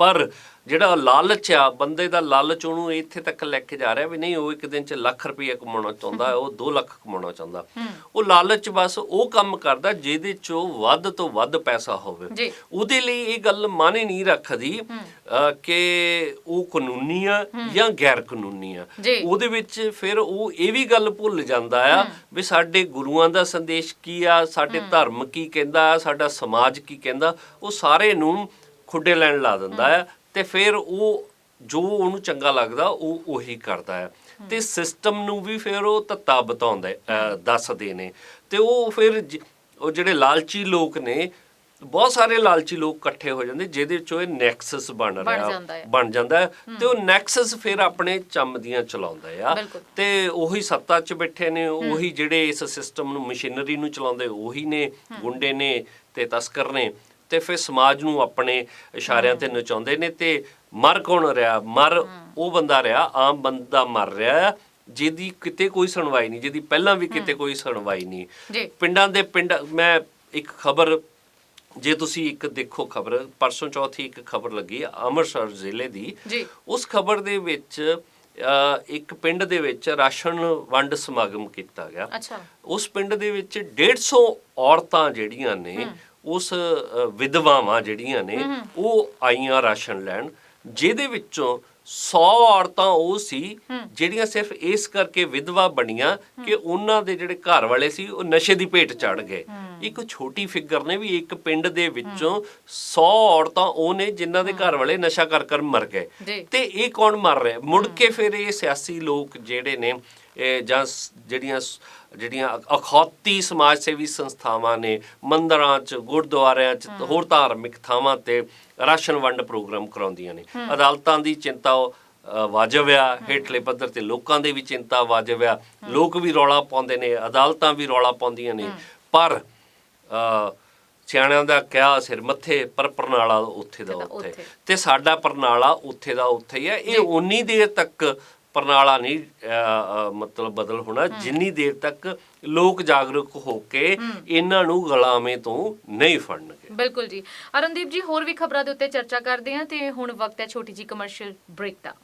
ਪਰ ਜਿਹੜਾ ਲਾਲਚ ਆ ਬੰਦੇ ਦਾ ਲਾਲਚ ਉਹਨੂੰ ਇੱਥੇ ਤੱਕ ਲੈ ਕੇ ਜਾ ਰਿਹਾ ਵੀ ਨਹੀਂ ਉਹ ਇੱਕ ਦਿਨ ਚ ਲੱਖ ਰੁਪਏ ਕਮਾਉਣਾ ਚਾਹੁੰਦਾ ਉਹ 2 ਲੱਖ ਕਮਾਉਣਾ ਚਾਹੁੰਦਾ। ਉਹ ਲਾਲਚ ਬਸ ਉਹ ਕੰਮ ਕਰਦਾ ਜਿਹਦੇ ਚੋਂ ਵੱਧ ਤੋਂ ਵੱਧ ਪੈਸਾ ਹੋਵੇ। ਉਹਦੇ ਲਈ ਇਹ ਗੱਲ ਮਾਨੇ ਨਹੀਂ ਰੱਖਦੀ ਕਿ ਉਹ ਕਾਨੂੰਨੀ ਆ ਜਾਂ ਗੈਰ ਕਾਨੂੰਨੀ ਆ। ਉਹਦੇ ਵਿੱਚ ਫਿਰ ਉਹ ਇਹ ਵੀ ਗੱਲ ਭੁੱਲ ਜਾਂਦਾ ਆ ਵੀ ਸਾਡੇ ਗੁਰੂਆਂ ਦਾ ਸੰਦੇਸ਼ ਕੀ ਆ ਸਾਡੇ ਧਰਮ ਕੀ ਕਹਿੰਦਾ ਸਾਡਾ ਸਮਾਜ ਕੀ ਕਹਿੰਦਾ ਉਹ ਸਾਰੇ ਨੂੰ ਖੁੱਡੇ ਲੈਣ ਲਾ ਦਿੰਦਾ ਆ। ਤੇ ਫਿਰ ਉਹ ਜੋ ਉਹਨੂੰ ਚੰਗਾ ਲੱਗਦਾ ਉਹ ਉਹੀ ਕਰਦਾ ਹੈ। ਤੇ ਸਿਸਟਮ ਨੂੰ ਵੀ ਫਿਰ ਉਹ ਤੱਤਾ ਬਤਾਉਂਦਾ ਦੱਸਦੇ ਨੇ। ਤੇ ਉਹ ਫਿਰ ਉਹ ਜਿਹੜੇ ਲਾਲਚੀ ਲੋਕ ਨੇ ਬਹੁਤ ਸਾਰੇ ਲਾਲਚੀ ਲੋਕ ਇਕੱਠੇ ਹੋ ਜਾਂਦੇ ਜਿਹਦੇ ਵਿੱਚੋਂ ਇਹ ਨੈਕਸਸ ਬਣ ਰਿਹਾ। ਬਣ ਜਾਂਦਾ ਤੇ ਉਹ ਨੈਕਸਸ ਫਿਰ ਆਪਣੇ ਚੰਮ ਦੀਆਂ ਚਲਾਉਂਦਾ ਆ। ਤੇ ਉਹੀ ਸੱਤਾ 'ਚ ਬੈਠੇ ਨੇ ਉਹੀ ਜਿਹੜੇ ਇਸ ਸਿਸਟਮ ਨੂੰ ਮਸ਼ੀਨਰੀ ਨੂੰ ਚਲਾਉਂਦੇ ਉਹੀ ਨੇ ਗੁੰਡੇ ਨੇ ਤੇ ਤਸਕਰ ਨੇ। ਤੇ ਫਿਰ ਸਮਾਜ ਨੂੰ ਆਪਣੇ ਇਸ਼ਾਰਿਆਂ ਤੇ ਨਚਾਉਂਦੇ ਨੇ ਤੇ ਮਰ ਕੌਣ ਰਿਹਾ? ਮਰ ਉਹ ਬੰਦਾ ਰਿਹਾ ਆਮ ਬੰਦਾ ਮਰ ਰਿਹਾ ਜਿਹਦੀ ਕਿਤੇ ਕੋਈ ਸੁਣਵਾਈ ਨਹੀਂ ਜਿਹਦੀ ਪਹਿਲਾਂ ਵੀ ਕਿਤੇ ਕੋਈ ਸੁਣਵਾਈ ਨਹੀਂ। ਪਿੰਡਾਂ ਦੇ ਪਿੰਡ ਮੈਂ ਇੱਕ ਖਬਰ ਜੇ ਤੁਸੀਂ ਇੱਕ ਦੇਖੋ ਖਬਰ ਪਰਸੋਂ ਚੌਥੀ ਇੱਕ ਖਬਰ ਲੱਗੀ ਆ, ਅੰਮ੍ਰਿਤਸਰ ਜ਼ਿਲ੍ਹੇ ਦੀ। ਉਸ ਖਬਰ ਦੇ ਵਿੱਚ ਇੱਕ ਪਿੰਡ ਦੇ ਵਿੱਚ ਰਾਸ਼ਨ ਵੰਡ ਸਮਾਗਮ ਕੀਤਾ ਗਿਆ। ਅੱਛਾ। ਉਸ ਪਿੰਡ ਦੇ ਵਿੱਚ 150 ਔਰਤਾਂ ਜਿਹੜੀਆਂ ਨੇ ਉਸ ਵਿਧਵਾਵਾਂ ਜਿਹੜੀਆਂ ਨੇ ਉਹ ਆਈਆਂ ਰਾਸ਼ਨ ਲੈਣ ਜਿਹਦੇ ਵਿੱਚੋਂ 100 ਔਰਤਾਂ ਉਹ ਸੀ ਜਿਹੜੀਆਂ ਸਿਰਫ ਇਸ ਕਰਕੇ ਵਿਧਵਾ ਬਣੀਆਂ ਕਿ ਉਹਨਾਂ ਦੇ ਜਿਹੜੇ ਘਰ ਵਾਲੇ ਸੀ ਉਹ ਨਸ਼ੇ ਦੀ ਭੇਟ ਚੜ ਗਏ। ਇੱਕ ਛੋਟੀ ਫਿਗਰ ਨੇ ਵੀ ਇੱਕ ਪਿੰਡ ਦੇ ਵਿੱਚੋਂ 100 ਔਰਤਾਂ ਉਹ ਨੇ ਜਿਨ੍ਹਾਂ ਦੇ ਘਰ ਵਾਲੇ ਨਸ਼ਾ ਕਰ ਕਰ ਮਰ ਗਏ। ਤੇ ਇਹ ਕੌਣ ਮਰ ਰਿਹਾ? ਮੁੜ ਕੇ ਫਿਰ ਇਹ ਸਿਆਸੀ ਲੋਕ ਜਿਹੜੇ ਨੇ ਇਹ ਜਾਂ ਜਿਹੜੀਆਂ ਜਿਹੜੀਆਂ ਅਖੌਤੀ ਸਮਾਜ ਸੇਵੀ ਸੰਸਥਾਵਾਂ ਨੇ ਮੰਦਰਾਂ 'ਚ ਗੁਰਦੁਆਰਿਆਂ 'ਚ ਹੋਰ ਧਾਰਮਿਕ ਥਾਵਾਂ ਤੇ ਰਾਸ਼ਨ ਵੰਡ ਪ੍ਰੋਗਰਾਮ ਕਰਾਉਂਦੀਆਂ ਨੇ। ਅਦਾਲਤਾਂ ਦੀ ਚਿੰਤਾ ਵਾਜਬ ਆ ਹੇਠਲੇ ਪੱਧਰ ਤੇ ਲੋਕਾਂ ਦੇ ਵੀ ਚਿੰਤਾ ਵਾਜਬ ਆ ਲੋਕ ਵੀ ਰੌਲਾ ਪਾਉਂਦੇ ਨੇ ਅਦਾਲਤਾਂ ਵੀ ਰੌਲਾ ਪਾਉਂਦੀਆਂ ਨੇ। ਪਰ ਸਿਆਣਿਆਂ ਦਾ ਕਿਹਾ ਸਿਰ ਮੱਥੇ ਪਰ ਪ੍ਰਣਾਲਾ ਉੱਥੇ ਦਾ ਉੱਥੇ। ਤੇ ਸਾਡਾ ਪ੍ਰਣਾਲਾ ਉੱਥੇ ਦਾ ਉੱਥੇ ਹੀ ਹੈ ਇਹ ਉਨੀ ਦੇਰ ਤੱਕ ਪ੍ਰਣਾਲਾ ਨਹੀਂ ਮਤਲਬ ਬਦਲ ਹੋਣਾ। ਜਿੰਨੀ ਦੇਰ ਤੱਕ ਲੋਕ ਜਾਗਰੂਕ ਹੋ ਕੇ ਇਹਨਾਂ ਨੂੰ ਗੁਲਾਮੇ ਤੋਂ ਨਹੀਂ ਫੜਨਗੇ। ਬਿਲਕੁਲ ਜੀ। ਅਰਨਦੀਪ ਜੀ ਹੋਰ ਵੀ ਖਬਰਾਂ ਦੇ ਉੱਤੇ ਚਰਚਾ ਕਰਦੇ ਹਾਂ ਤੇ ਹੁਣ ਵਕਤ ਹੈ ਛੋਟੀ ਜੀ ਕਮਰਸ਼ੀਅਲ ਬ੍ਰੇਕ ਦਾ।